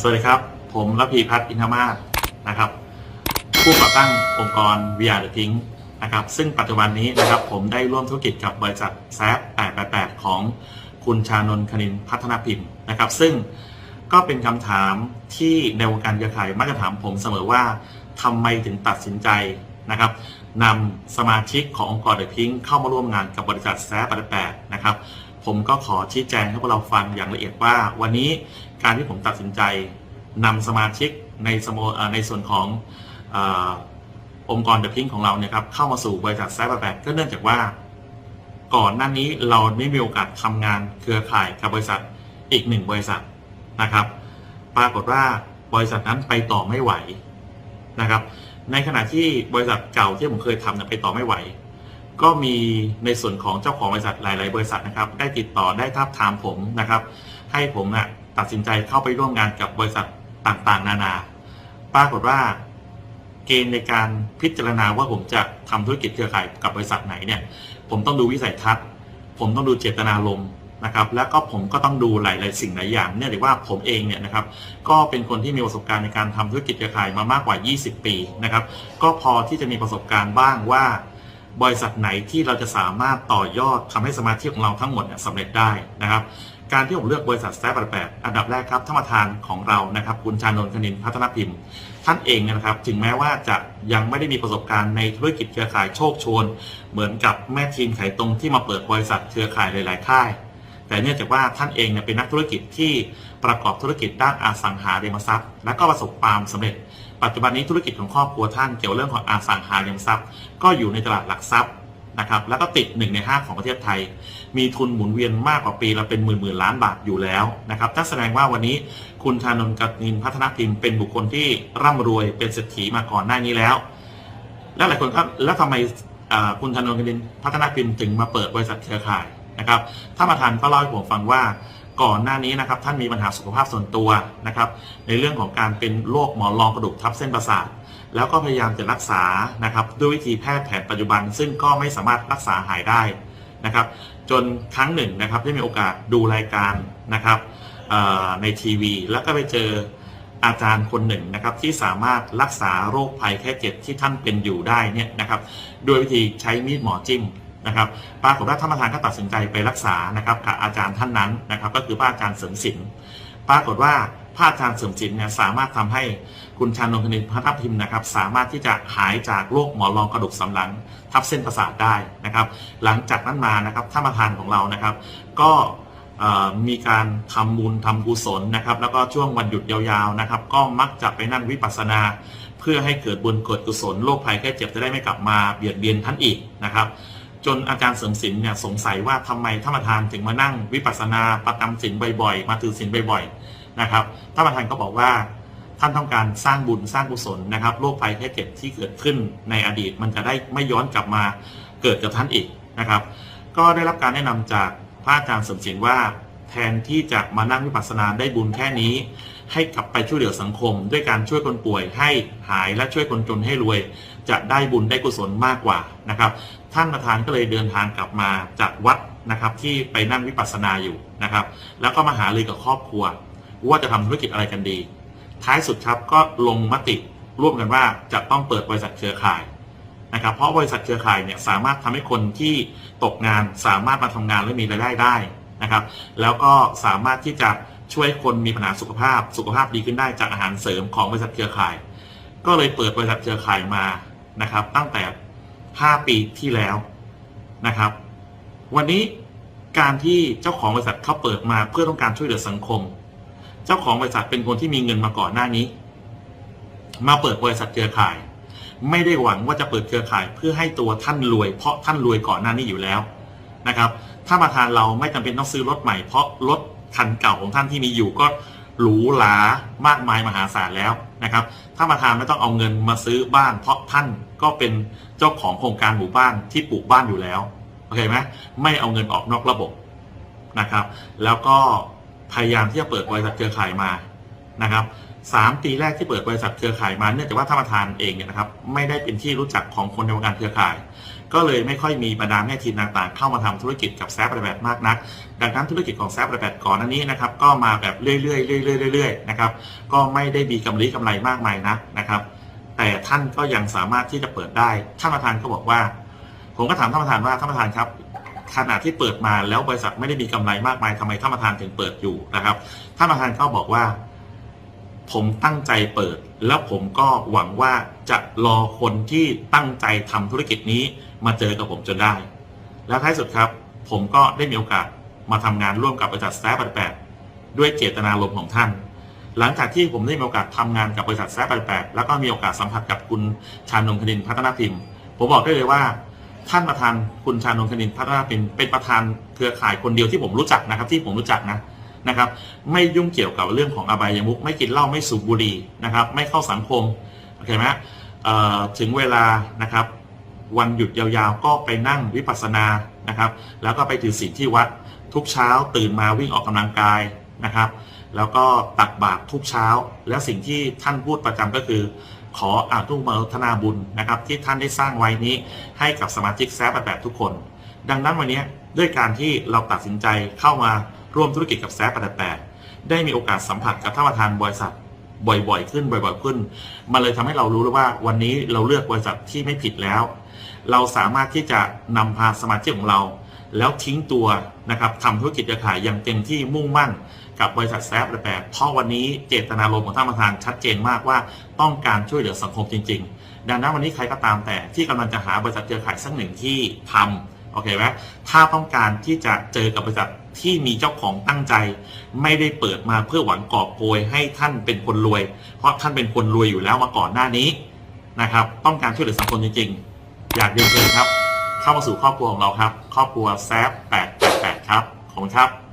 สวัสดีครับ ผมรพีพัฒน์อินทมาศนะครับ ผู้ก่อตั้งองค์กร VR The Pink นะครับ ซึ่งปัจจุบันนี้นะครับผมได้ร่วมธุรกิจกับบริษัทแซฟ888 ของคุณชานนท์คณินพัฒนาพิมพ์นะครับ ซึ่งก็เป็นคำถามที่ในวงการเครือข่ายมักจะถามผมเสมอว่าทำไมถึงตัดสินใจนะครับนำสมาชิกขององค์กรเดอะพิงเข้ามาร่วมงานกับบริษัทแซฟ888 นะครับ ผมก็ขอชี้แจงให้พวกเราฟังอย่างละเอียดว่า วันนี้การที่ผมตัดสินใจนำสมาชิกในสโมในส่วนขององค์กรเดอะพิงของเราเนี่ยครับเข้ามาสู่บริษัทแซฟ8ก็เนื่องจากว่า ก่อนหน้านี้เราไม่มีโอกาสทำงานเครือข่ายกับบริษัทอีกหนึ่งบริษัทนะครับ ปรากฏว่าบริษัทนั้นไปต่อไม่ไหวนะครับ ในขณะที่บริษัทเก่าที่ผมเคยทำเนี่ยไปต่อไม่ไหว ก็มีในส่วนของเจ้าของบริษัทหลาย ๆ บริษัทนะครับ ได้ติดต่อได้ทับทามผมนะครับ ให้ผมนะตัดสินใจเข้าไปร่วมงานกับบริษัทต่าง ๆ นานา ปรากฏว่า เกณฑ์ในการพิจารณาว่าผมจะทำธุรกิจเครือข่ายกับบริษัทไหนเนี่ยผมต้องดูวิสัยทัศน์ ผมต้องดูเจตนารมณ์นะครับ แล้วก็ผมก็ต้องดูหลาย ๆ สิ่งหลายอย่างเนี่ยเรียกว่าผมเองเนี่ยนะครับ ก็เป็นคนที่มีประสบการณ์ในการทำธุรกิจเครือข่ายมามากกว่า 20 ปีนะครับ ก็พอที่จะมีประสบการณ์บ้างว่า บริษัทไหนที่เราจะสามารถต่อยอดทำให้สมาชิกของเราทั้งหมดเนี่ยสำเร็จได้นะครับ การที่ผมเลือกบริษัทแซฟแปดอันดับแรกครับท่านประธานของเรานะครับ คุณชานนท์คณินพัฒนพิมพ์ ท่านเองนะครับ ถึงแม้ว่าจะยังไม่ได้มีประสบการณ์ในธุรกิจเครือข่ายโชคชนเหมือนกับแม่ทีมไขตรงที่มาเปิดบริษัทเครือข่ายหลาย ๆ ค่ายแต่เนื่องจากว่าท่านเองเนี่ยเป็นนักธุรกิจที่ประกอบธุรกิจด้านอสังหาริมทรัพย์ และก็ประสบความสำเร็จ ปัจจุบันนี้ธุรกิจของครอบครัวท่านเกี่ยวเรื่องของอสังหาริมทรัพย์ ก็อยู่ในตลาดหลักทรัพย์นะครับแล้วก็ติดหนึ่งในห้าของประเทศไทย มีทุนหมุนเวียนมากกว่าปีละเป็นหมื่นหมื่นล้านบาทอยู่แล้วนะครับนั่นแสดงว่าวันนี้คุณชานนท์กนินพัฒนพิมพ์เป็นบุคคลที่ร่ำรวยเป็นเศรษฐีมาก่อนหน้านี้แล้ว แล้วหลายคนก็แล้วทำไมคุณชานนท์กนินพัฒนพิมพ์ถึงมาเปิดบริษัทเครือข่ายนะครับท่านประธานก็เล่าให้ผมฟังว่า ก่อนหน้านี้นะครับท่านมีปัญหาสุขภาพส่วนตัวนะครับในเรื่องของการเป็นโรคหมอนรองกระดูกทับเส้นประสาทแล้วก็พยายามจะรักษานะครับด้วยวิธีแพทย์แผนปัจจุบัน ซึ่งก็ไม่สามารถรักษาหายได้นะครับจนครั้งหนึ่งนะครับได้มีโอกาสดูรายการนะครับในทีวี แล้วก็ไปเจออาจารย์คนหนึ่งนะครับที่สามารถรักษาโรคภัยแค่เจ็บที่ท่านเป็นอยู่ได้เนี่ยนะครับด้วยวิธีใช้มีดหมอจิ้ม นะครับปรากฏว่าท่านประธานก็ตัดสินใจไปรักษานะครับกับอาจารย์ท่านนั้นนะครับก็คือพระอาจารย์เสริมศิลป์ปรากฏว่าพระอาจารย์เสริมศิลป์เนี่ยสามารถทำให้คุณชานนท์คณินพัฒนพิมพ์นะครับสามารถที่จะหายจากโรคหมอนรองกระดูกสันหลัง ทับเส้นประสาทได้นะครับ หลังจากนั้นมานะครับท่านประธานของเรานะครับ ก็มีการทำบุญทำกุศลนะครับ แล้วก็ช่วงวันหยุดยาวๆนะครับ ก็มักจะไปนั่งวิปัสสนา เพื่อให้เกิดบุญเกิดกุศลโรคภัยแค่เจ็บจะได้ไม่กลับมาเบียดเบียนท่านอีกนะครับ จนอาจารย์เสริมศิลป์เนี่ยสงสัยว่าทำไมท่านประธานถึงมานั่งวิปัสสนาประจำศีลบ่อยๆ มาถือศิลบ่อยๆนะครับท่านประธานก็บอกว่าท่านต้องการสร้างบุญสร้างกุศลนะครับโรคภัยแค่เจ็บที่เกิดขึ้นในอดีต มันจะได้ไม่ย้อนกลับมาเกิดกับท่านอีกนะครับ ก็ได้รับการแนะนำจากพระอาจารย์เสริมศิลป์ว่า แทนที่จะมานั่งวิปัสสนาได้บุญแค่นี้ ให้กลับไปช่วยเหลือสังคม ด้วยการช่วยคนป่วยให้หายและช่วยคนจนให้รวย จะได้บุญได้กุศลมากกว่านะครับ ท่านประธานก็เลยเดินทางกลับมาจากวัดนะครับที่ไปนั่งวิปัสสนาอยู่นะครับ แล้วก็มาหารือกับครอบครัว ว่าจะทำธุรกิจอะไรกันดี ท้ายสุดครับก็ลงมติร่วมกันว่าจะต้องเปิดบริษัทเครือข่ายนะครับเพราะบริษัทเครือข่ายเนี่ยสามารถทำให้คนที่ตกงานสามารถมาทำงานและมีรายได้ได้ นะครับ แล้วก็สามารถที่จะช่วยคนมีปัญหาสุขภาพ สุขภาพดีขึ้นได้จากอาหารเสริมของบริษัทเครือข่าย ก็เลยเปิดบริษัทเครือข่ายมานะครับ ตั้งแต่ 5 ปีที่แล้วนะครับ วันนี้การที่เจ้าของบริษัทเขาเปิดมาเพื่อต้องการช่วยเหลือสังคม เจ้าของบริษัทเป็นคนที่มีเงินมาก่อนหน้านี้ มาเปิดบริษัทเครือข่าย ไม่ได้หวังว่าจะเปิดเครือข่ายเพื่อให้ตัวท่านรวย เพราะท่านรวยก่อนหน้านี้อยู่แล้วนะครับ ถ้าประธานเราไม่จำเป็นต้องซื้อรถใหม่เพราะรถคันเก่าของท่านที่มีอยู่ก็หรูหรามากมายมหาศาลแล้วนะครับ ถ้าประธานไม่ต้องเอาเงินมาซื้อบ้าน เพราะท่านก็เป็นเจ้าของโครงการหมู่บ้านที่ปลูกบ้านอยู่แล้วโอเคไหมไม่เอาเงินออกนอกระบบนะครับ แล้วก็พยายามที่จะเปิดบริษัทเครือข่ายมานะครับสามปีแรกที่เปิดบริษัทเครือข่ายมาเนื่องจากว่าท่านประธานเองเนี่ยนะครับไม่ได้เป็นที่รู้จักของคนในวงการเครือข่าย ก็เลยไม่ค่อยมีบรรดาแม่ทีมต่างๆ เข้ามาทำธุรกิจกับแซฟแบบมากนัก ดังนั้นธุรกิจของแซฟแบบก่อนอันนี้นะครับก็มาแบบเรื่อยๆเรื่อยๆเรื่อยๆนะครับก็ไม่ได้มีกำไรกำไรมากมายนักนะครับ แต่ท่านก็ยังสามารถที่จะเปิดได้ท่านประธานก็บอกว่า ผมก็ถามท่านประธานว่าท่านประธานครับขณะที่เปิดมาแล้วบริษัทไม่ได้มีกำไรมากมายทำไมท่านประธานถึงเปิดอยู่นะครับท่านประธานก็บอกว่า ผมตั้งใจเปิด แล้วผมก็หวังว่าจะรอคนที่ตั้งใจทำธุรกิจนี้ มาเจอกับผมจนได้ แล้วท้ายสุดครับ ผมก็ได้มีโอกาสมาทำงานร่วมกับบริษัทแซฟแปดด้วยเจตนารมณ์ของท่าน หลังจากที่ผมได้มีโอกาสทำงานกับบริษัทแซฟแปดแล้วก็มีโอกาสสัมผัสกับคุณชานนท์คณินพัฒนาพิมพ์ ผมบอกได้เลยว่า ท่านประธานคุณชานนท์คณินพัฒนาพิมพ์เป็นประธานเครือข่ายคนเดียวที่ผมรู้จักนะครับ ที่ผมรู้จักนะนะครับ ไม่ยุ่งเกี่ยวกับเรื่องของอบายมุขไม่กินเหล้าไม่สูบบุหรี่นะครับ ไม่เข้าสังคมโอเคไหมเอ่อถึงเวลานะครับ วันหยุดยาวๆ ก็ไปนั่งวิปัสสนานะครับ แล้วก็ไปถือศีลที่วัดทุกเช้าตื่นมาวิ่งออกกำลังกายนะครับ แล้วก็ตักบาตรทุกเช้า แล้วสิ่งที่ท่านพูดประจำก็คือ ขออาทุโมทนาบุญนะครับ ที่ท่านได้สร้างไว้นี้ให้กับสมาชิกแซฟแบบทุกคน ดังนั้นวันนี้ด้วยการที่เราตัดสินใจเข้ามาร่วมธุรกิจกับแซฟแปดได้มีโอกาสสัมผัสกับท่านประธานบริษัท บ่อยๆขึ้นบ่อยๆขึ้น มันเลยทำให้เรารู้แล้วว่าวันนี้เราเลือกบริษัทที่ไม่ผิดแล้ว เราสามารถที่จะนำพาสมาชิกของเรา แล้วทิ้งตัวนะครับทำธุรกิจเครือข่ายอย่างเต็มที่มุ่งมั่นกับบริษัทแซฟแปดเพราะวันนี้เจตนารมณ์ของท่านประธานชัดเจนมากว่าต้องการช่วยเหลือสังคมจริง ๆ ดังนั้นวันนี้ใครก็ตามแต่ที่กำลังจะหาบริษัทเครือข่ายสักหนึ่งที่ทำโอเคไหมถ้าต้องการที่จะเจอกับบริษัทที่มีเจ้าของตั้งใจ ไม่ได้เปิดมาเพื่อหวังกอบโกยให้ท่านเป็นคนรวย เพราะท่านเป็นคนรวยอยู่แล้วมาก่อนหน้านี้นะครับ ต้องการช่วยเหลือสังคมจริงๆ อยากเรียนเชิญครับ เข้ามาสู่ครอบครัวของเราครับ ครอบครัวแซฟ888ครับ ขอบคุณครับ